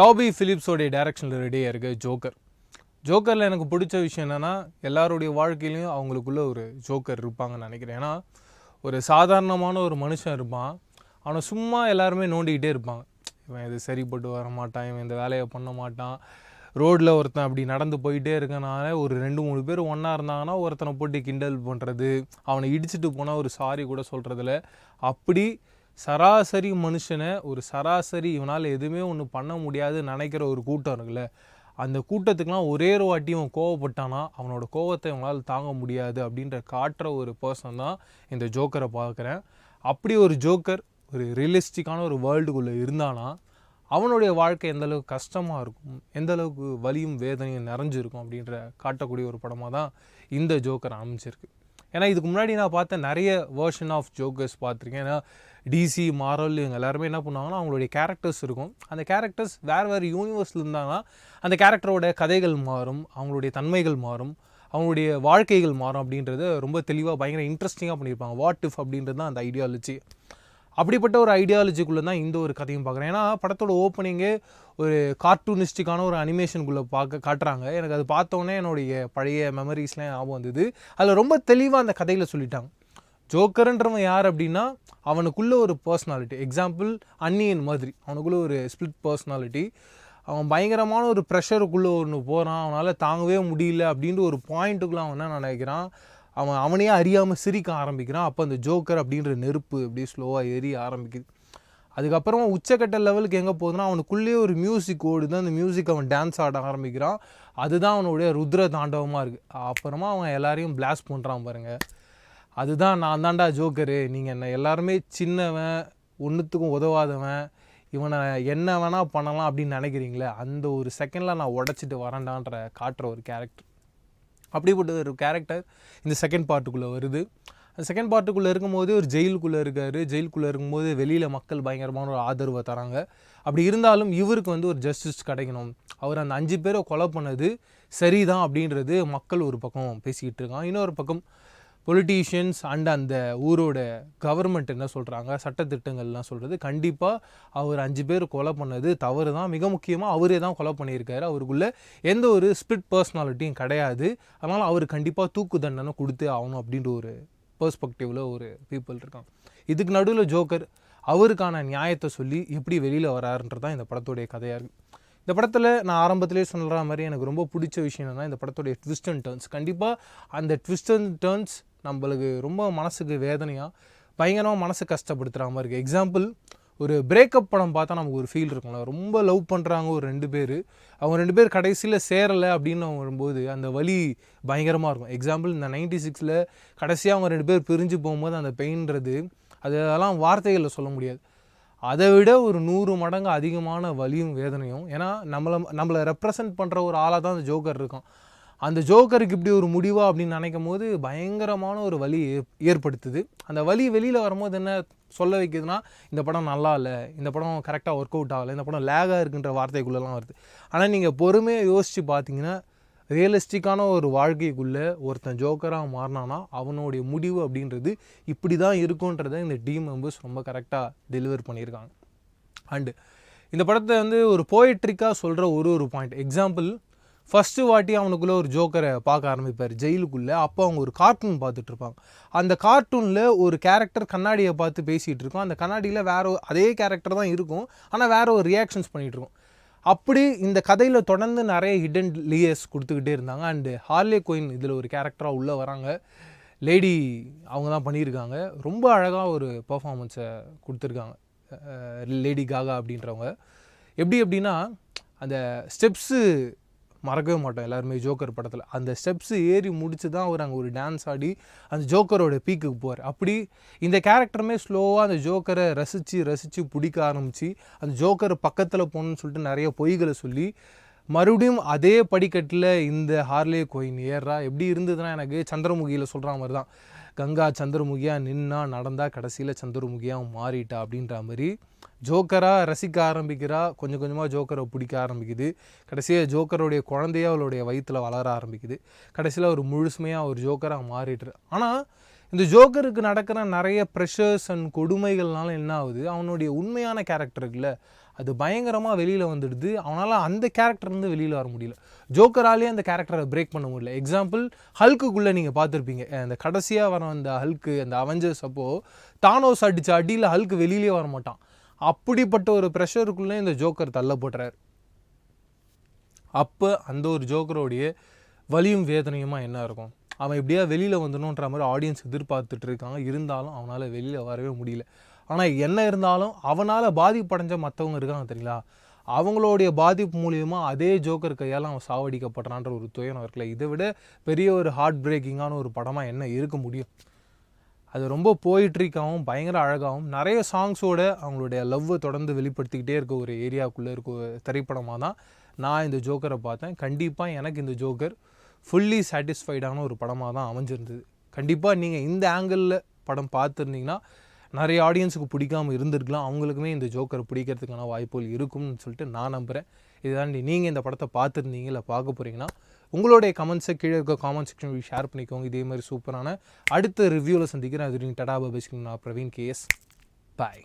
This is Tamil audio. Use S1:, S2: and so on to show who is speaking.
S1: டாபி ஃபிலிப்ஸோடைய டைரக்ஷனில் ரெடியாக இருக்குது ஜோக்கர். ஜோக்கரில் எனக்கு பிடிச்ச விஷயம் என்னென்னா எல்லாருடைய வாழ்க்கையிலையும் அவங்களுக்குள்ள ஒரு ஜோக்கர் இருப்பாங்கன்னு நினைக்கிறேன். ஏன்னா ஒரு சாதாரணமான ஒரு மனுஷன் இருப்பான். அவனை சும்மா எல்லாருமே நோண்டிக்கிட்டே இருப்பாங்க. இவன் இது சரிப்பட்டு வர மாட்டான் இவன் இந்த வேலையை பண்ண மாட்டான். ரோட்டில் ஒருத்தன் அப்படி நடந்து போயிட்டே இருக்கனால ஒரு ரெண்டு மூணு பேர் ஒன்றா இருந்தாங்கன்னா ஒருத்தனை போட்டு கிண்டல் பண்ணுறது அவனை இடிச்சிட்டு போனால் ஒரு சாரி கூட சொல்கிறதில்ல அப்படி சராசரி மனுஷனை ஒரு சராசரி இவனால் எதுவுமே ஒன்று பண்ண முடியாதுன்னு நினைக்கிற ஒரு கூட்டம் இருக்குல்ல அந்த கூட்டத்துக்குலாம் ஒரே ஒரு வாட்டி அவன் கோவப்பட்டானா அவனோட கோவத்தை இவனால் தாங்க முடியாது அப்படின்ற காட்டுற ஒரு பர்சன் தான் இந்த ஜோக்கரை பார்க்குறேன். அப்படி ஒரு ஜோக்கர் ஒரு ரியலிஸ்டிக்கான ஒரு வேர்ல்டுக்குள்ளே இருந்தானா அவனுடைய வாழ்க்கை எந்த அளவுக்கு கஷ்டமாக இருக்கும் எந்த அளவுக்கு வலியும் வேதனையும் நிறைஞ்சிருக்கும் அப்படின்ற காட்டக்கூடிய ஒரு படமாக தான் இந்த ஜோக்கர் அமைஞ்சிருக்கு. ஏன்னா இதுக்கு முன்னாடி நான் பார்த்த நிறைய வேர்ஷன் ஆஃப் ஜோக்கர்ஸ் பார்த்துருக்கேன். ஏன்னா டிசி மாரல் இவங்க எல்லாருமே என்ன பண்ணுவாங்கன்னா அவங்களுடைய கேரக்டர்ஸ் இருக்கும். அந்த கேரக்டர்ஸ் வேறு வேறு யூனிவர்ஸில் இருந்தாங்கன்னா அந்த கேரக்டரோட கதைகள் மாறும் அவங்களுடைய தன்மைகள் மாறும் அவங்களுடைய வாழ்க்கைகள் மாறும் அப்படின்றது ரொம்ப தெளிவாக பயங்கர இன்ட்ரெஸ்டிங்காக பண்ணியிருப்பாங்க. வாட் இஃப் அப்படின்றது தான் அந்த ஐடியாலஜி அப்படிப்பட்ட ஒரு ஐடியாலஜிக்குள்ளே தான் இந்த ஒரு கதையும் பார்க்குறேன். ஏன்னா படத்தோட ஓப்பனிங்கே ஒரு கார்ட்டூனிஸ்டிக்கான ஒரு அனிமேஷனுக்குள்ளே பார்க்க காட்டுறாங்க. எனக்கு அது பார்த்தோன்னே என்னுடைய பழைய மெமரிஸ்லாம் ஞாபகம் வந்தது. அதில் ரொம்ப தெளிவாக அந்த கதையில் சொல்லிட்டாங்க. ஜோக்கர்ன்றவன் யார் அப்படின்னா அவனுக்குள்ளே ஒரு பர்சனாலிட்டி எக்ஸாம்பிள் அன்னியன் மாதிரி. அவனுக்குள்ளே ஒரு ஸ்பிளிட் பர்சனாலிட்டி அவன் பயங்கரமான ஒரு ப்ரெஷருக்குள்ளே ஒன்று போகிறான் அவனால் தாங்கவே முடியல அப்படின்ற ஒரு பாயிண்ட்டுக்குள்ளே அவன் என்ன நினைக்கிறான்? அவன் அவனையே அறியாமல் சிரிக்க ஆரம்பிக்கிறான். அப்போ அந்த ஜோக்கர் அப்படின்ற நெருப்பு அப்படியே ஸ்லோவாக எரிய ஆரம்பிக்குது. அதுக்கப்புறமா உச்சக்கட்ட லெவலுக்கு எங்கே போகுதுன்னா அவனுக்குள்ளேயே ஒரு மியூசிக் ஓடுது. அந்த மியூசிக் அவன் டான்ஸ் ஆட ஆரம்பிக்கிறான். அதுதான் அவனுடைய ருத்ர தாண்டவமாக இருக்குது அப்புறமா அவன் எல்லாரையும் பிளாஸ்ட் பண்ணுறான் பாருங்கள் அதுதான் நான் தான்டா ஜோக்கரு. நீங்கள் என்ன எல்லாருமே சின்னவன் ஒன்றுத்துக்கும் உதவாதவன் இவனை என்ன வேணால் பண்ணலாம் அப்படின்னு நினைக்கிறீங்களே அந்த ஒரு செகண்டில் நான் உடச்சிட்டு வரேன்டான்ற காட்டுற ஒரு கேரக்டர் அப்படிப்பட்ட ஒரு கேரக்டர் இந்த செகண்ட் பார்ட்டுக்குள்ளே வருது. அந்த செகண்ட் பார்ட்டுக்குள்ளே இருக்கும்போது ஒரு ஜெயிலுக்குள்ளே இருக்கார். ஜெயிலுக்குள்ளே இருக்கும்போது வெளியில் மக்கள் பயங்கரமான ஒரு ஆதரவை தராங்க. அப்படி இருந்தாலும் இவருக்கு வந்து ஒரு ஜஸ்டிஸ் கிடைக்கணும். அவர் அந்த அஞ்சு பேரை கொலை பண்ணது சரிதான் அப்படின்றது மக்கள் ஒரு பக்கம் பேசிக்கிட்டு இருக்கான் இன்னொரு பக்கம் பொலிட்டீஷியன்ஸ் அண்ட் அந்த ஊரோட கவர்மெண்ட் என்ன சொல்கிறாங்க சட்டத்திட்டங்கள்லாம் சொல்கிறது கண்டிப்பாக அவர் அஞ்சு பேர் கொலை பண்ணது தவறு தான். மிக முக்கியமாக அவரே தான் கொலை பண்ணியிருக்காரு. அவருக்குள்ளே எந்த ஒரு ஸ்பிரிட் பர்சனாலிட்டியும் கிடையாது. அதனால் அவர் கண்டிப்பாக தூக்கு தண்டனை கொடுத்து ஆகணும் அப்படின்ற ஒரு பெர்ஸ்பெக்டிவில் ஒரு பீப்புள் இருக்கான் இதுக்கு நடுவில் ஜோக்கர் அவருக்கான நியாயத்தை சொல்லி எப்படி வெளியில் வராருன்றது தான் இந்த படத்துடைய கதையாக இருக்குது இந்த படத்தில் நான் ஆரம்பத்திலே சொல்கிற மாதிரி எனக்கு ரொம்ப பிடிச்ச விஷயம் என்னன்னா இந்த படத்துடைய ட்விஸ்ட் அண்ட் டர்ன்ஸ் கண்டிப்பாக அந்த ட்விஸ்ட் அண்ட் டர்ன்ஸ் நம்மளுக்கு ரொம்ப மனசுக்கு வேதனையாக பயங்கரமாக மனசு கஷ்டப்படுத்துகிற மாதிரி இருக்குது எக்ஸாம்பிள் ஒரு பிரேக்கப் படம் பார்த்தா நமக்கு ஒரு ஃபீல் இருக்கும்ல. ரொம்ப லவ் பண்ணுறாங்க ஒரு ரெண்டு பேர். அவங்க ரெண்டு பேர் கடைசியில் சேரலை அப்படின்னு அவங்க வரும்போது அந்த வலி பயங்கரமாக இருக்கும். எக்ஸாம்பிள் இந்த நைன்டி சிக்ஸில் கடைசியாக அவங்க ரெண்டு பேர் பிரிஞ்சு போகும்போது அந்த பெயின்றது அது அதெல்லாம் வார்த்தைகளில் சொல்ல முடியாது. அதை விட ஒரு நூறு மடங்கு அதிகமான வலியும் வேதனையும். ஏன்னா நம்மளை நம்மளை ரெப்ரசன்ட் பண்ணுற ஒரு ஆளாக தான் அந்த ஜோக்கர் இருக்கும் அந்த ஜோக்கருக்கு இப்படி ஒரு முடிவா அப்படின்னு நினைக்கும் போது பயங்கரமான ஒரு வலி ஏ- ஏற்படுத்துது. அந்த வலி வெளியில் வரும்போது என்ன சொல்ல வைக்குதுன்னா இந்த படம் நல்லா இல்லை இந்த படம் கரெக்டாக ஒர்க் அவுட் ஆகலை இந்த படம் லேகாக இருக்குன்ற வார்த்தைக்குள்ளெல்லாம் வருது. ஆனால் நீங்கள் பொறுமையாக யோசித்து பார்த்தீங்கன்னா ரியலிஸ்டிக்கான ஒரு வாழ்க்கைக்குள்ளே ஒருத்தன் ஜோக்கராக மாறினானா அவனுடைய முடிவு அப்படின்றது இப்படி தான் இருக்குன்றத இந்த டீம் மெம்பர்ஸ் ரொம்ப கரெக்டாக டெலிவர் பண்ணியிருக்காங்க. அண்டு இந்த படத்தை வந்து ஒரு போயட்ரிக்காக சொல்கிற ஒரு ஒரு பாயிண்ட் எக்ஸாம்பிள் ஃபஸ்ட்டு வாட்டி அவனுக்குள்ளே ஒரு ஜோக்கரை பார்க்க ஆரம்பிப்பார். ஜெயிலுக்குள்ளே அப்போ அவங்க ஒரு கார்ட்டூன் பார்த்துட்டு இருப்பாங்க அந்த கார்ட்டூனில் ஒரு கேரக்டர் கண்ணாடியை பார்த்து பேசிகிட்டு இருக்கும் அந்த கண்ணாடியில் வேற அதே கேரக்டர் தான் இருக்கும். ஆனால் வேறு ஒரு ரியாக்ஷன்ஸ் பண்ணிகிட்டு இருக்கும் அப்படி இந்த கதையில் தொடர்ந்து நிறைய ஹிடன் லியர்ஸ் கொடுத்துக்கிட்டே இருந்தாங்க. அண்டு ஹார்லே கோயின் இதில் ஒரு கேரக்டராக உள்ளே வராங்க. லேடி அவங்க தான் பண்ணியிருக்காங்க. ரொம்ப அழகாக ஒரு பர்ஃபாமன்ஸை கொடுத்துருக்காங்க. லேடி காகா அப்படின்றவங்க. எப்படி அப்படின்னா அந்த ஸ்டெப்ஸு மறக்கவே மாட்டோம் எல்லாருமே ஜோக்கர் படத்தில். அந்த ஸ்டெப்ஸு ஏறி முடிச்சு தான் அவர் அங்கே ஒரு டான்ஸ் ஆடி அந்த ஜோக்கரோட பீக்குக்கு போவார் அப்படி இந்த கேரக்டருமே ஸ்லோவாக அந்த ஜோக்கரை ரசித்து ரசித்து பிடிக்க ஆரம்பித்து அந்த ஜோக்கர் பக்கத்தில் போகணுன்னு சொல்லிட்டு நிறைய பொய்களை சொல்லி மறுபடியும் அதே படிக்கட்டில் இந்த ஹார்லே கோயின் ஏறா எப்படி இருந்ததுன்னா எனக்கு சந்திரமுகியில் சொல்கிற மாதிரி தான் கங்கா சந்திரமுகியாக நின்னா நடந்தா கடைசியில் சந்திரமுகியாக மாறிட்டா அப்படின்ற மாதிரி ஜோக்கராக ரசிக்க ஆரம்பிக்கிறா. கொஞ்சம் கொஞ்சமாக ஜோக்கரை பிடிக்க ஆரம்பிக்குது. கடைசியாக ஜோக்கருடைய குழந்தைய அவளுடைய வயிற்றில் வளர ஆரம்பிக்குது. கடைசியில் ஒரு முழுசுமையாக ஒரு ஜோக்கராக மாறிட்டுரு ஆனால் இந்த ஜோக்கருக்கு நடக்கிற நிறைய ப்ரெஷர்ஸ் அண்ட் கொடுமைகள்னால என்ன ஆகுது? அவனுடைய உண்மையான கேரக்டர் இருக்குல்ல அது பயங்கரமாக வெளியில் வந்துடுது. அவனால் அந்த கேரக்டர்லேருந்து வெளியில் வர முடியல. ஜோக்கராலேயே அந்த கேரக்டரை பிரேக் பண்ண முடியல. எக்ஸாம்பிள் ஹல்க்குக்குள்ளே நீங்கள் பார்த்துருப்பீங்க. அந்த கடைசியாக வர அந்த ஹல்க்கு அந்த அவெஞ்சர்ஸ் அப்போது தானோஸ் அடித்த அடியில் ஹல்க்கு வெளியிலே வர மாட்டான். அப்படிப்பட்ட ஒரு ப்ரெஷருக்குள்ளே இந்த ஜோக்கர் தள்ளப்படுறார். அப்போ அந்த ஒரு ஜோக்கரோடைய வலியும் வேதனையுமா என்ன இருக்கும்? அவன் எப்படியா வெளியில் வந்துடணுன்ற மாதிரி ஆடியன்ஸ் எதிர்பார்த்துட்டு இருக்காங்க. இருந்தாலும் அவனால் வெளியில் வரவே முடியல. ஆனால் என்ன இருந்தாலும் அவனால் பாதிப்படைஞ்ச மற்றவங்க இருக்காங்க தெரியுங்களா? அவங்களுடைய பாதிப்பு மூலியமாக அதே ஜோக்கர் கையால் அவன் சாவடிக்கப்படுறான்ற ஒரு துயரம் இருக்குல்ல? இதை விட பெரிய ஒரு ஹார்ட் பிரேக்கிங்கான ஒரு படமாக என்ன இருக்க முடியும்? அது ரொம்ப போயிட்ரிக்காகவும் பயங்கர அழகாகவும் நிறைய சாங்ஸோட அவங்களுடைய லவ்வை தொடர்ந்து வெளிப்படுத்திக்கிட்டே இருக்க ஒரு ஏரியாவுக்குள்ளே இருக்க திரைப்படமாக தான் நான் இந்த ஜோக்கரை பார்த்தேன். கண்டிப்பாக எனக்கு இந்த ஜோக்கர் ஃபுல்லி சாட்டிஸ்ஃபைடான ஒரு படமாக தான் அமைஞ்சிருந்தது. கண்டிப்பாக நீங்கள் இந்த ஆங்கிளில் படம் பார்த்துருந்தீங்கன்னா நிறைய ஆடியன்ஸுக்கு பிடிக்காம இருந்திருக்கலாம். அவங்களுக்குமே இந்த ஜோக்கரை பிடிக்கிறதுக்கான வாய்ப்புகள் இருக்கும்னு சொல்லிட்டு நான் நம்புகிறேன் இதாண்டி நீங்கள் இந்த படத்தை பார்த்துருந்தீங்க இல்லை பார்க்க போகிறீங்கன்னா உங்களுடைய கமெண்ட்ஸை கீழே இருக்க காமெண்ட் செக்ஷன் ஷேர் பண்ணிக்கோங்க. இதே மாதிரி சூப்பரான அடுத்த ரிவ்யூவில் சந்திக்கிறேன். அது டடா பபிஸ்க்கு நான் பிரவீன் கேஎஸ் பாய்